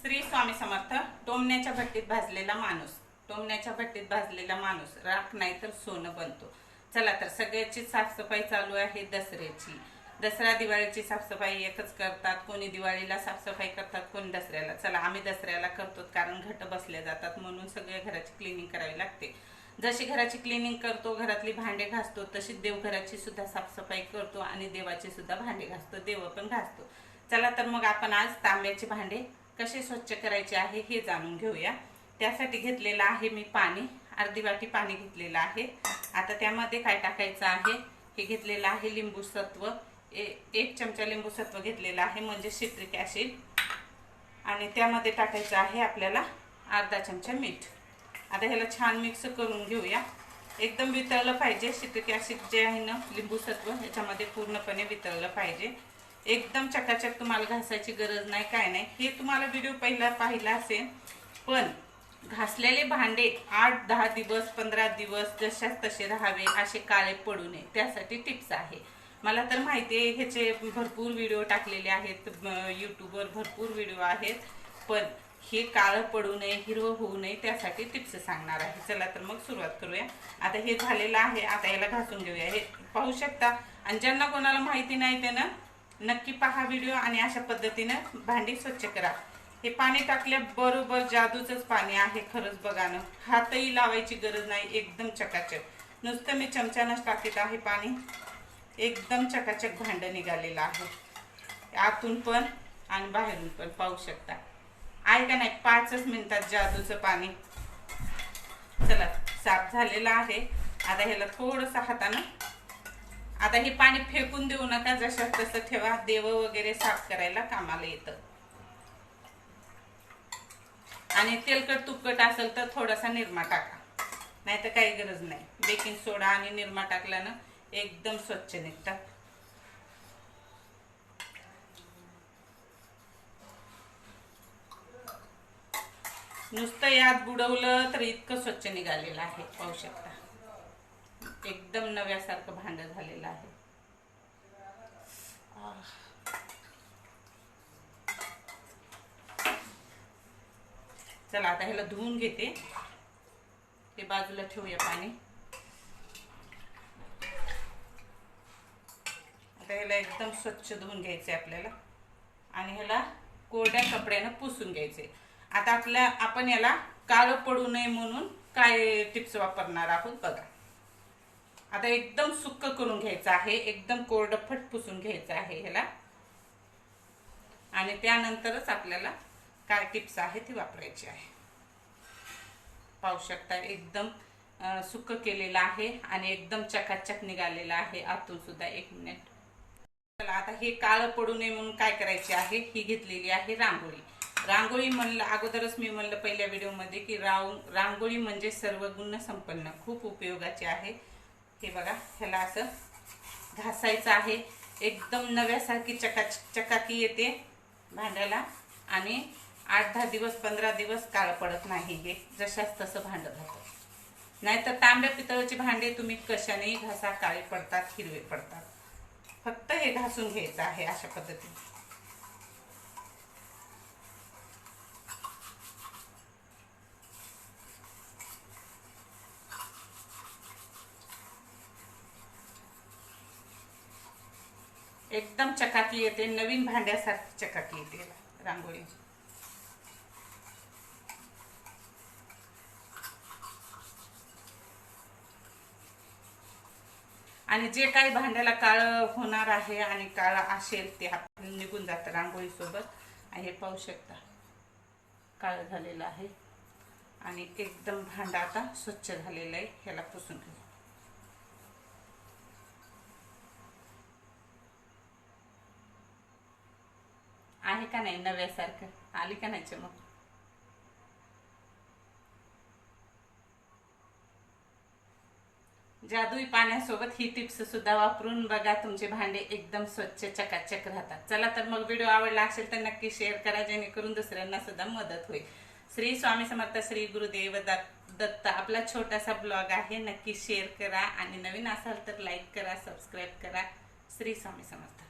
श्री स्वामी समर्थ टोमण्याच्या भट्टीत भाजलेला माणूस. टोमण्याच्या भट्टीत भाजलेला माणूस. राख नाही तर सोनं बनतो. चला तर सगळ्याची साफसफाई चालू आहे दसऱ्याची. दसरा दिवाळीची साफसफाई एकच करतात. कोणी दिवाळीला साफसफाई करतात कोणी दसऱ्याला. चला आम्ही दसऱ्याला करतो कारण घट बसले जातात म्हणून सगळ्या घराची क्लिनिंग करावी लागते. जशी घराची क्लिनिंग करतो घरातली भांडे घासतो तशी देवघराची सुद्धा साफसफाई करतो आणि देवाची सुद्धा भांडे घासतो देव पण घासतो. चला तर मग आपण आज तांब्याचे भांडे कसे स्वच्छ करायचे आहे हे जाणून घेऊया. त्यासाठी घेतलेलं आहे मी पाणी अर्धी वाटी पाणी घेतलेलं आहे. आता त्यामध्ये काय टाकायचं आहे? हे घेतलेलं आहे लिंबू सत्व. ए- एक चमचा लिंबू सत्व घेतलेलं आहे म्हणजे सिट्रिक ॲसिड. आणि त्यामध्ये टाकायचं आहे आपल्याला अर्धा चमचा मीठ. आता ह्याला छान मिक्स करून घेऊया. एकदम वितळलं पाहिजे सिट्रिक ॲसिड जे आहे ना लिंबू सत्व ह्याच्यामध्ये पूर्णपणे वितळलं पाहिजे. एकदम चकाचक तुम्हाला घासायची गरज नाही काय नाही. हे तुम्हाला व्हिडिओ पहिला पाहिला असेल. पण घासलेले भांडे आठ दहा दिवस पंधरा दिवस जशाच तसे राहावे असे काळे पडू नये. त्यासाठी टिप्स आहे. मला तर माहिती आहे ह्याचे भरपूर व्हिडिओ टाकलेले आहेत. यूट्यूबवर भरपूर व्हिडिओ आहेत. पण हे काळं पडू नये हिरवं होऊ नये त्यासाठी टिप्स सांगणार आहे. चला तर मग सुरुवात करूया. आता हे झालेलं आहे. आता याला घासून घेऊया. हे पाहू शकता. आणि ज्यांना कोणाला माहिती नाही त्यानं नक्की पहा व्हिडिओ आणि अशा पद्धतीनं भांडी स्वच्छ करा. हे पाणी टाकल्या बरोबर जादूचंच पाणी आहे खरंच बघा ना. हातही लावायची गरज नाही एकदम चकाचक. नुसतं मी चमच्यानंच टाकत आहे पाणी. एकदम चकाचक भांडं निघालेलं आहे. आतून पण आणि बाहेरून पण पाहू शकता. आहे का नाही पाचच मिनिटात जादूचं पाणी? चला साफ झालेलं आहे. आता ह्याला थोडंसं हातानं आता हे पाणी फेकून देऊ नका जशा तसं ठेवा. देव वगैरे साफ करायला कामाला येतं. आणि तेलकट तुपकट असेल तर थोडासा निरमा टाका. नाही तर काही गरज नाही. बेकिंग सोडा आणि निरमा टाकल्यानं एकदम स्वच्छ निघतात नुसतं यात बुडवलं तर इतकं स्वच्छ निघालेलं आहे. पाहू शकता. एकदम नव्यासारखं भांड झालेलं आहे. चला आता ह्याला धुवून घेते. ते बाजूला ठेवूया पाणी. आता ह्याला एकदम स्वच्छ धुवून घ्यायचे आपल्याला. आणि ह्याला कोरड्या कपड्यानं पुसून घ्यायचे आता आपल्या आपण याला काळं पडू नये म्हणून काय टिप्स वापरणार आहोत बघा. आता एकदम सुक्क करून घ्यायचं आहे. एकदम कोरडं फट पुसून घ्यायचं आहे ह्याला. आणि त्यानंतरच आपल्याला काय टिप्स आहे ती वापरायची आहे. पाहू शकता एकदम सुक्क केलेलं आहे आणि एकदम चकाचक निघालेलं आहे. आतून सुद्धा एक मिनिट. चला आता हे काळं पडू नये म्हणून काय करायचे आहे? ही घेतलेली आहे रांगोळी. रांगोळी म्हणलं अगोदरच मी म्हणलं पहिल्या व्हिडिओमध्ये की राव रांगोळी म्हणजे सर्व गुण संपन्न. खूप उपयोगाची आहे. हे बघा ह्याला असं घासायचं आहे. एकदम नव्यासारखी चका चकाकी येते भांड्याला. आणि आठ दहा दिवस पंधरा दिवस काळ पडत नाही हे जशाच तसं भांडं राहतं नाहीतर तांब्या पितळाचे भांडे तुम्ही कशानेही घासा काळे पडतात हिरवे पडतात. फक्त हे घासून घ्यायचं आहे अशा पद्धतीने. एकदम चकाकी येते नवीन भांड्यासारखी चकाकी येते रांगोळी. आणि जे काही भांड्याला काळ होणार आहे आणि काळ असेल ते आपण निघून जातं रांगोळीसोबत. आणि हे पाहू शकता काळ झालेलं आहे. आणि एकदम भांडा आता स्वच्छ झालेलं आहे ह्याला पुसून घेऊ आहे का नाही नव्यासारखं? आली का नाही चमक? जादुई पाण्यासोबत ही टिप्स सुद्धा वापरून बघा तुमचे भांडे एकदम स्वच्छ चकाचक राहतात. चला तर मग व्हिडिओ आवडला असेल तर नक्की शेअर करा जेणेकरून दुसऱ्यांना सुद्धा मदत होईल. श्री स्वामी समर्थ श्री गुरुदेव दत्त आपला छोटासा ब्लॉग आहे. नक्की शेअर करा आणि नवीन असाल तर लाईक करा सबस्क्राईब करा. श्री स्वामी समर्थ.